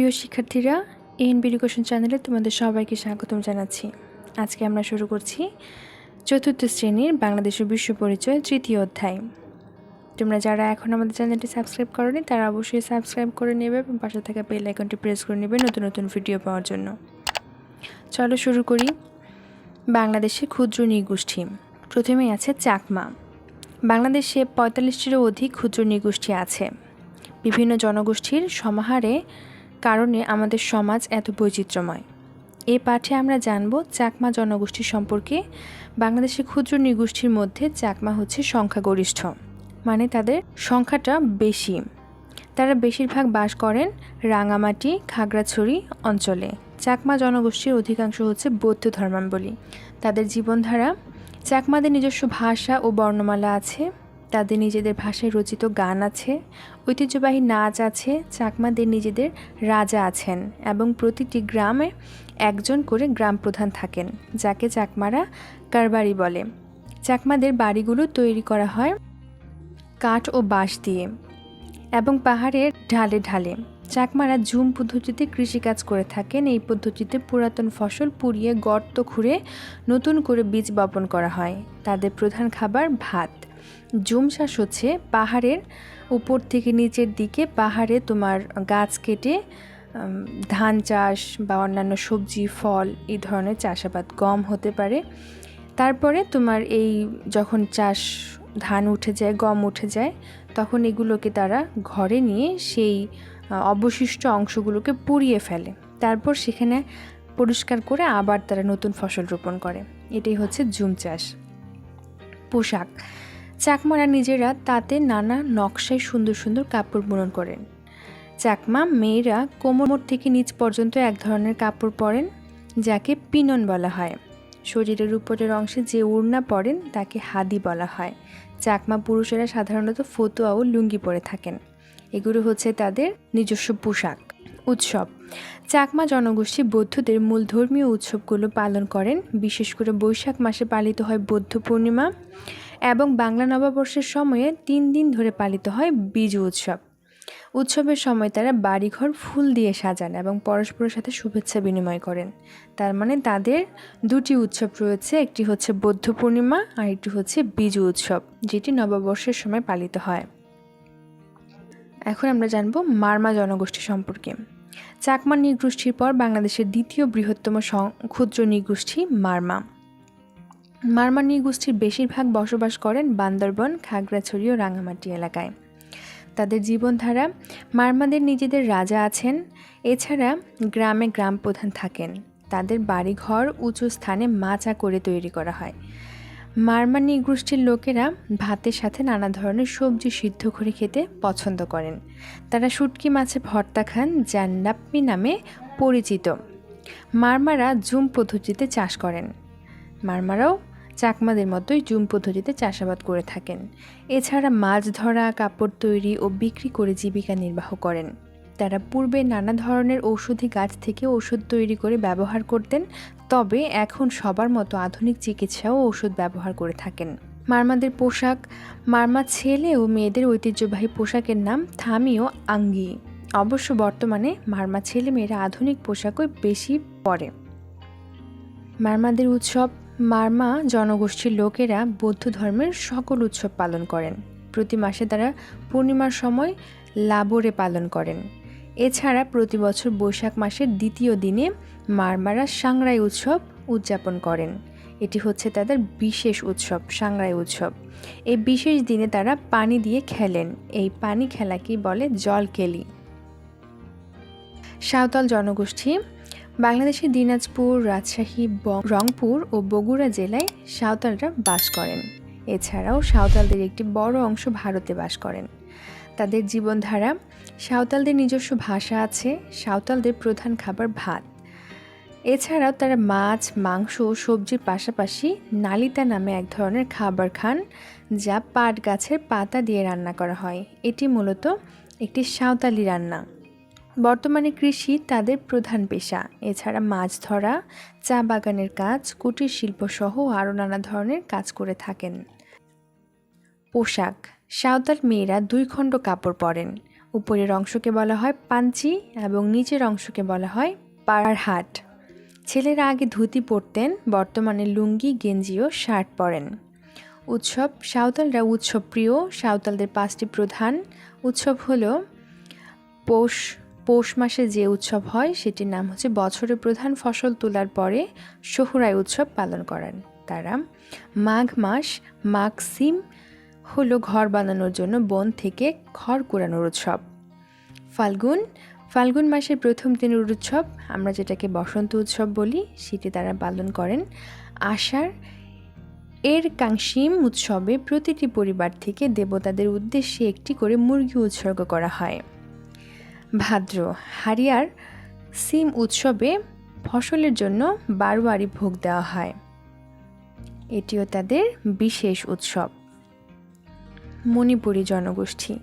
প্রিয় শিক্ষার্থীরা ANB education চ্যানেলে তোমাদের সবাইকে স্বাগতম জানাচ্ছি। আজকে আমরা শুরু করছি চতুর্থ শ্রেণির বাংলাদেশের বিশ্ব পরিচয় তৃতীয় অধ্যায়। তোমরা যারা এখন আমাদের চ্যানেলটি সাবস্ক্রাইব করনি, তারা অবশ্যই সাবস্ক্রাইব করে নেবে এবং পাশে থাকা বেল আইকনটি প্রেস করে নেবে নতুন নতুন ভিডিও পাওয়ার জন্য। চলো শুরু করি। বাংলাদেশে ক্ষুদ্র নৃগোষ্ঠী। প্রথমেই আছে চাকমা। বাংলাদেশে পঁয়তাল্লিশটিরও অধিক ক্ষুদ্র নৃগোষ্ঠী আছে। বিভিন্ন জনগোষ্ঠীর সমাহারে কারণে আমাদের সমাজ এত বৈচিত্র্যময়। এ পাঠে আমরা জানব চাকমা জনগোষ্ঠী সম্পর্কে। বাংলাদেশের ক্ষুদ্র নৃগোষ্ঠীর মধ্যে চাকমা হচ্ছে সংখ্যাগরিষ্ঠ মানে তাদের সংখ্যাটা বেশি। তারা বেশিরভাগ বাস করেন রাঙামাটি, খাগড়াছড়ি অঞ্চলে। চাকমা জনগোষ্ঠীর অধিকাংশ হচ্ছে বৌদ্ধ ধর্মাবলী তাদের জীবনধারা, চাকমাদের নিজস্ব ভাষা ও বর্ণমালা আছে। তাদের নিজেদের ভাষায় রচিত গান আছে, ঐতিহ্যবাহী নাচ আছে, চাকমাদের নিজেদের রাজা আছেন এবং প্রতিটি গ্রামে একজন করে গ্রাম প্রধান থাকেন, যাকে চাকমারা কারবারি বলে। চাকমাদের বাড়িগুলো তৈরি করা হয় কাঠ ও বাঁশ দিয়ে এবং পাহাড়ের ঢালে ঢালে। চাকমারা ঝুম পদ্ধতিতে কৃষিকাজ করে থাকেন। এই পদ্ধতিতে পুরাতন ফসল পুড়িয়ে গর্ত খুঁড়ে নতুন করে বীজ বপন করা হয়। তাদের প্রধান খাবার ভাত। জুম চাষ হচ্ছে পাহাড়ের উপর থেকে নিচের দিকে পাহাড়ে তোমার গাছ কেটে ধান চাষ বা অন্যান্য সবজি, ফল এই ধরনের চাষাবাদ গম হতে পারে। তারপরে তোমার এই যখন চাষ ধান উঠে যায়, গম উঠে যায়, তখন এগুলোকে তারা ঘরে নিয়ে সেই অবশিষ্ট অংশগুলোকে পুড়িয়ে ফেলে। তারপর সেখানে পরিষ্কার করে আবার তারা নতুন ফসল রোপণ করে। এটাই হচ্ছে জুম চাষ। পোশাক। চাকমারা নিজেরা তাতে নানা নকশায় সুন্দর সুন্দর কাপড় বুনন করেন। চাকমা মেয়েরা কোমর থেকে নিচ পর্যন্ত এক ধরনের কাপড় পরেন, যাকে পিনন বলা হয়। শরীরের উপরের অংশে যে ওড়না পরেন, তাকে হাদি বলা হয়। চাকমা পুরুষেরা সাধারণত ফতুয়া ও লুঙ্গি পরে থাকেন। এগুলো হচ্ছে তাদের নিজস্ব পোশাক, উৎসব। চাকমা জনগোষ্ঠী বৌদ্ধদের মূল ধর্মীয় উৎসবগুলো পালন করেন। বিশেষ করে বৈশাখ মাসে পালিত হয় বৌদ্ধ পূর্ণিমা। এবং বাংলা নববর্ষের সময়ে তিন দিন ধরে পালিত হয় বিজু উৎসব। উৎসবের সময় তারা বাড়িঘর ফুল দিয়ে সাজান এবং পরস্পরের সাথে শুভেচ্ছা বিনিময় করেন। তার মানে তাদের দুটি উৎসব রয়েছে, একটি হচ্ছে বৌদ্ধ পূর্ণিমা আর একটি হচ্ছে বিজু উৎসব, যেটি নববর্ষের সময় পালিত হয়। এখন আমরা জানব মারমা জনগোষ্ঠী সম্পর্কে। চাকমা নৃগোষ্ঠীর পর বাংলাদেশের দ্বিতীয় বৃহত্তম ক্ষুদ্র নৃগোষ্ঠী মারমা। মারমা গোষ্ঠীর বেশিরভাগ বসবাস করেন বান্দরবন, খাগড়াছড়ি ও রাঙামাটি এলাকায়। তাদের জীবনধারা, মারমাদের নিজেদের রাজা আছেন, এছাড়া গ্রামে গ্রাম প্রধান থাকেন। তাদের বাড়িঘর উঁচু স্থানে মাচা করে তৈরি করা হয়। মারমানি গোষ্ঠীর লোকেরা ভাতের সাথে নানা ধরনের সবজি সিদ্ধ করে খেতে পছন্দ করেন। তারা শুটকি মাছে ভর্তা খান, যা নাপ্পি নামে পরিচিত। মারমারা জুম পদ্ধতিতে চাষ করেন। মারমারাও চাকমাদের মতোই জুম পদ্ধতিতে চাষাবাদ করে থাকেন। এছাড়া মাছ ধরা, কাপড় তৈরি ও বিক্রি করে জীবিকা নির্বাহ করেন। তারা পূর্বে নানা ধরনের ঔষধি গাছ থেকে ওষুধ তৈরি করে ব্যবহার করতেন, তবে এখন সবার মতো আধুনিক চিকিৎসা ও ওষুধ ব্যবহার করে থাকেন। মারমাদের পোশাক, মারমা ছেলে ও মেয়েদের ঐতিহ্যবাহী পোশাকের নাম থামি ও আঙ্গি। অবশ্য বর্তমানে মারমা ছেলে মেয়েরা আধুনিক পোশাকই বেশি পরে। মারমাদের উৎসব মারমা জনগোষ্ঠীর লোকেরা বৌদ্ধ ধর্মের সকল উৎসব পালন করেন। প্রতি মাসে তারা পূর্ণিমার সময় লাবরে পালন করেন। এছাড়া প্রতি বছর বৈশাখ মাসের দ্বিতীয় দিনে মারমারা সাংরাই উৎসব উদযাপন করেন। এটি হচ্ছে তাদের বিশেষ উৎসব, সাংরাই উৎসব। এই বিশেষ দিনে তারা পানি দিয়ে খেলেন। এই পানি খেলাকেই বলে জল কেলি সাঁওতাল জনগোষ্ঠী বাংলাদেশের দিনাজপুর, রাজশাহী রংপুর ও বগুড়া জেলায় সাঁওতালরা বাস করেন। এছাড়াও সাঁওতালদের একটি বড় অংশ ভারতে বাস করেন। তাদের জীবনধারা, সাঁওতালদের নিজস্ব ভাষা আছে, সাঁওতালদের প্রধান খাবার ভাত। এছাড়াও তারা মাছ, মাংস ও সবজির পাশাপাশি নালিতা নামে এক ধরনের খাবার খান, যা পাট গাছের পাতা দিয়ে রান্না করা হয়। এটি মূলত একটি সাঁওতালি রান্না। বর্তমানে কৃষি তাদের প্রধান পেশা। এছাড়া মাছ ধরা, চা বাগানের কাজ, কুটির শিল্প সহ আরও নানা ধরনের কাজ করে থাকেন। পোশাক, সাঁওতাল মেয়েরা দুই খণ্ড কাপড় পরেন। উপরের অংশকে বলা হয় পাঞ্চি এবং নিচের অংশকে বলা হয় পাড়ারহাট ছেলেরা আগে ধুতি পরতেন, বর্তমানে লুঙ্গি, গেঞ্জি ও শার্ট পরেন। উৎসব, সাঁওতালরা উৎসব প্রিয়, সাঁওতালদের পাঁচটি প্রধান উৎসব হলো পৌষ পৌষ মাসে যে উৎসব হয়, সেটির নাম হচ্ছে বছরের প্রধান ফসল তোলার পরে সোহরাই উৎসব পালন করেন। তারা মাঘ মাস, মাঘ সিম হলো ঘর বানানোর জন্য বন থেকে খড় কুড়ানোর উৎসব। ফাল্গুন ফাল্গুন মাসের প্রথম দিনের উৎসব, আমরা যেটাকে বসন্ত উৎসব বলি, সেটি তারা পালন করেন। আষাঢ়, এর কাংসিম উৎসবে প্রতিটি পরিবার থেকে দেবতাদের উদ্দেশ্যে একটি করে মুরগি উৎসর্গ করা হয়। ভাদ্র। হারিয়ার সিম উৎসবে ফসলের জন্য বারোয়ারি ভোগ দেওয়া হয়। এটিও তাদের বিশেষ উৎসব। মণিপুরী জনগোষ্ঠী।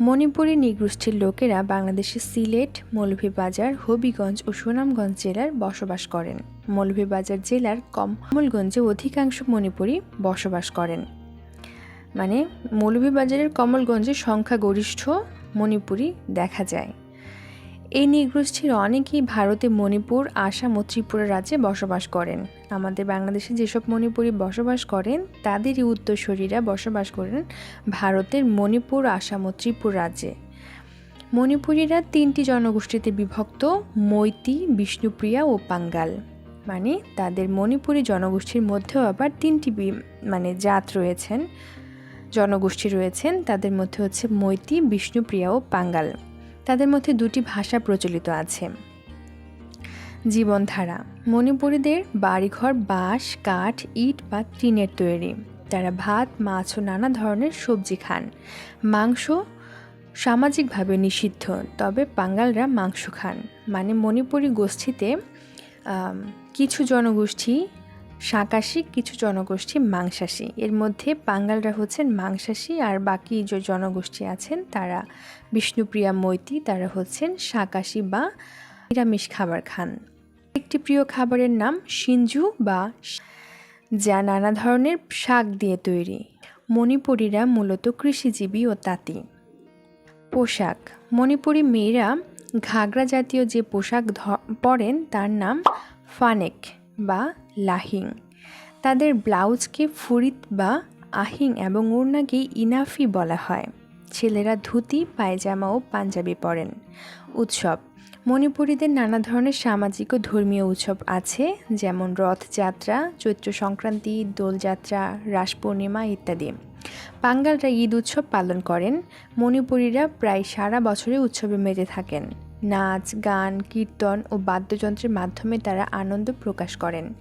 মণিপুরী নৃগোষ্ঠীর লোকেরা বাংলাদেশের সিলেট, মৌলভীবাজার, হবিগঞ্জ ও সুনামগঞ্জ জেলার বসবাস করেন। মৌলভীবাজার জেলার কমলগঞ্জে অধিকাংশ মণিপুরী বসবাস করেন। মানে মৌলভীবাজারের কমলগঞ্জে সংখ্যাগরিষ্ঠ মণিপুরী দেখা যায়। এই নৃগোষ্ঠীর অনেকেই ভারতে মণিপুর, আসাম ও ত্রিপুরা রাজ্যে বসবাস করেন। আমাদের বাংলাদেশে যেসব মণিপুরী বসবাস করেন, তাদেরই উত্তরসূরিরা বসবাস করেন ভারতের মণিপুর, আসাম ও ত্রিপুরা রাজ্যে। মণিপুরীরা তিনটি জনগোষ্ঠীতে বিভক্ত, মৈতি, বিষ্ণুপ্রিয়া ও পাঙ্গাল। মানে তাদের মণিপুরী জনগোষ্ঠীর মধ্যেও আবার তিনটি মানে জাত রয়েছেন, জনগোষ্ঠী রয়েছেন, তাদের মধ্যে হচ্ছে মৈতি, বিষ্ণুপ্রিয়া ও পাঙ্গাল। তাদের মধ্যে দুটি ভাষা প্রচলিত আছে। জীবনধারা, মণিপুরীদের বাড়িঘর, বাঁশ, কাঠ, ইট বা টিনের তৈরি। তারা ভাত, মাছ ও নানা ধরনের সবজি খান। মাংস সামাজিকভাবে নিষিদ্ধ, তবে বাঙ্গালরা মাংস খান। মানে মণিপুরী গোষ্ঠীতে কিছু জনগোষ্ঠী শাকাশী, কিছু জনগোষ্ঠী মাংসাশী। এর মধ্যে বাঙ্গালরা হচ্ছেন মাংসাশী আর বাকি যে জনগোষ্ঠী আছেন তারা বিষ্ণুপ্রিয়া মৈতি, তারা হচ্ছেন শাকাশী বা নিরামিষ খাবার খান। একটি প্রিয় খাবারের নাম সিঞ্জু বা যা নানা ধরনের শাক দিয়ে তৈরি। মণিপুরীরা মূলত কৃষিজীবী ও তাঁতি। পোশাক। মণিপুরী মেয়েরা ঘাগরা জাতীয় যে পোশাক পরেন তার নাম ফানেক বা লাহিং। তাদের ব্লাউজকে ফুরিত বা আহিং এবং ওড়নাকে ইনাফি বলা হয়। ছেলেরা ধুতি, পায়জামা ও পাঞ্জাবি পরেন। উৎসব। মণিপুরীদের নানা ধরনের সামাজিক ও ধর্মীয় উৎসব আছে, যেমন রথযাত্রা চৈত্র সংক্রান্তি দোলযাত্রা রাস পূর্ণিমা ইত্যাদি। বাঙ্গালরা ঈদ উৎসব পালন করেন। মণিপুরীরা প্রায় সারা বছরে উৎসবে মেতে থাকেন। নাচ, গান, কীর্তন ও বাদ্যযন্ত্রের মাধ্যমে তারা আনন্দ প্রকাশ করেন।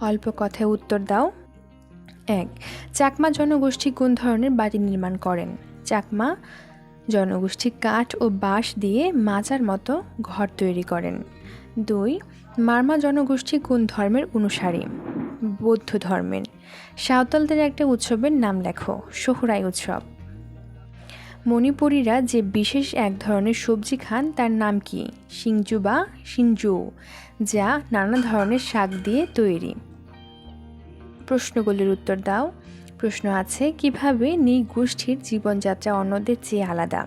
অল্প কথায় উত্তর দাও। এক, চাকমা জনগোষ্ঠী কোন ধরনের বাড়ি নির্মাণ করেন? চাকমা জনগোষ্ঠী কাঠ ও বাঁশ দিয়ে মাজার মতো ঘর তৈরি করেন। দুই, মারমা জনগোষ্ঠী কোন ধর্মের অনুসারী? বৌদ্ধ ধর্মের। সাঁওতালদের একটা উৎসবের নাম লেখো, সোহরাই উৎসব। মণিপুরীরা যে বিশেষ এক ধরনের সবজি খান, তার নাম কি? সিংজু বা সিনজু যা নানা ধরনের শাক দিয়ে তৈরি। প্রশ্নগুলির উত্তর দাও। প্রশ্ন আছে, কীভাবে নৃগোষ্ঠীর জীবনযাত্রা অন্যদের চেয়ে আলাদা?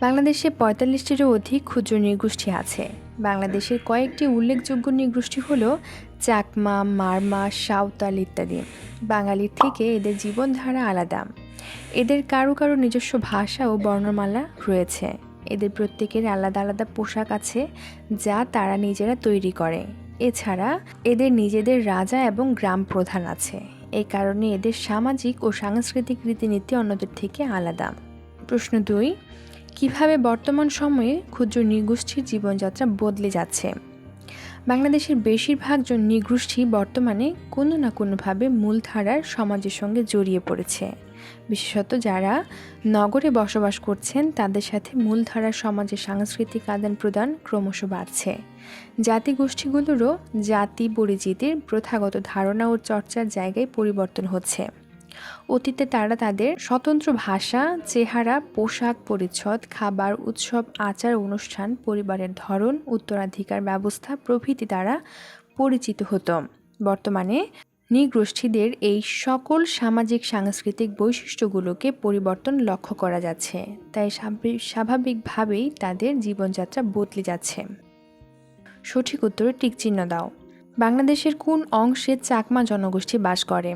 বাংলাদেশে পঁয়তাল্লিশটিরও অধিক ক্ষুদ্র নৃগোষ্ঠী আছে। বাংলাদেশের কয়েকটি উল্লেখযোগ্য নৃগোষ্ঠী হল চাকমা, মারমা, সাঁওতাল ইত্যাদি। বাঙালির থেকে এদের জীবনধারা আলাদা। এদের কারও কারও নিজস্ব ভাষা ও বর্ণমালা রয়েছে। এদের প্রত্যেকের আলাদা আলাদা পোশাক আছে যা তারা নিজেরা তৈরি করে। এছাড়া এদের নিজেদের রাজা এবং গ্রাম প্রধান আছে। এই কারণে এদের সামাজিক ও সাংস্কৃতিক রীতিনীতি অন্যদের থেকে আলাদা। প্রশ্ন দুই, কীভাবে বর্তমান সময়ে ক্ষুদ্র নৃগোষ্ঠীর জীবনযাত্রা বদলে যাচ্ছে? বাংলাদেশের বেশিরভাগ জন নৃগোষ্ঠী বর্তমানে কোনো না কোনোভাবে মূলধারার সমাজের সঙ্গে জড়িয়ে পড়েছে। বিশেষত যারা নগরে বসবাস করছেন, তাদের সাথে মূলধারার সমাজের সাংস্কৃতিক আদান প্রদান ক্রমশ বাড়ছে। জাতিগোষ্ঠীগুলোরও জাতি পরিচিতির প্রথাগত ধারণা ও চর্চার জায়গায় পরিবর্তন হচ্ছে। অতীতে তারা তাদের স্বতন্ত্র ভাষা, চেহারা, পোশাক পরিচ্ছদ, খাবার, উৎসব, আচার, অনুষ্ঠান, পরিবারের ধরন, উত্তরাধিকার ব্যবস্থা প্রভৃতি দ্বারা পরিচিত হতো। বর্তমানে নৃগোষ্ঠীদের এই সকল সামাজিক সাংস্কৃতিক বৈশিষ্ট্যগুলোকে পরিবর্তন লক্ষ্য করা যাচ্ছে। তাই স্বাভাবিক- স্বাভাবিকভাবেই তাদের জীবনযাত্রা বদলে যাচ্ছে। সঠিক উত্তরে টিকচিহ্ন দাও। বাংলাদেশের কোন অংশে চাকমা জনগোষ্ঠী বাস করে?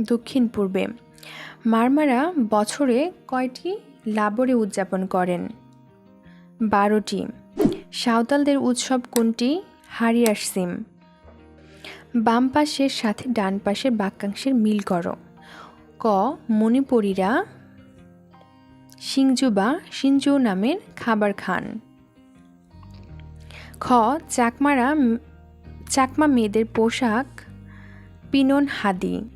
দক্ষিণ পূর্বে। মারমারা বছরে কয়টি লাবরে উদযাপন করেন? বারোটি। সাঁওতালদের উৎসব কোনটি? হারিয়ার সিম। বাম পাশের সাথে ডান পাশের বাক্যাংশের মিল করো। ক, মণিপুরীরা সিংজু বা সিনজু নামের খাবার খান। খ, চাকমারা চাকমা মেয়েদের পোশাক পিনন হাদি।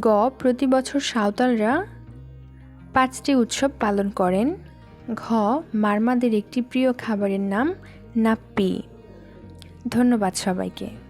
গ, প্রতি বছর সাঁওতালরা পাঁচটি উৎসব পালন করেন। ঘ, মারমাদের একটি প্রিয় খাবারের নাম নাপ্পি। ধন্যবাদ সবাইকে।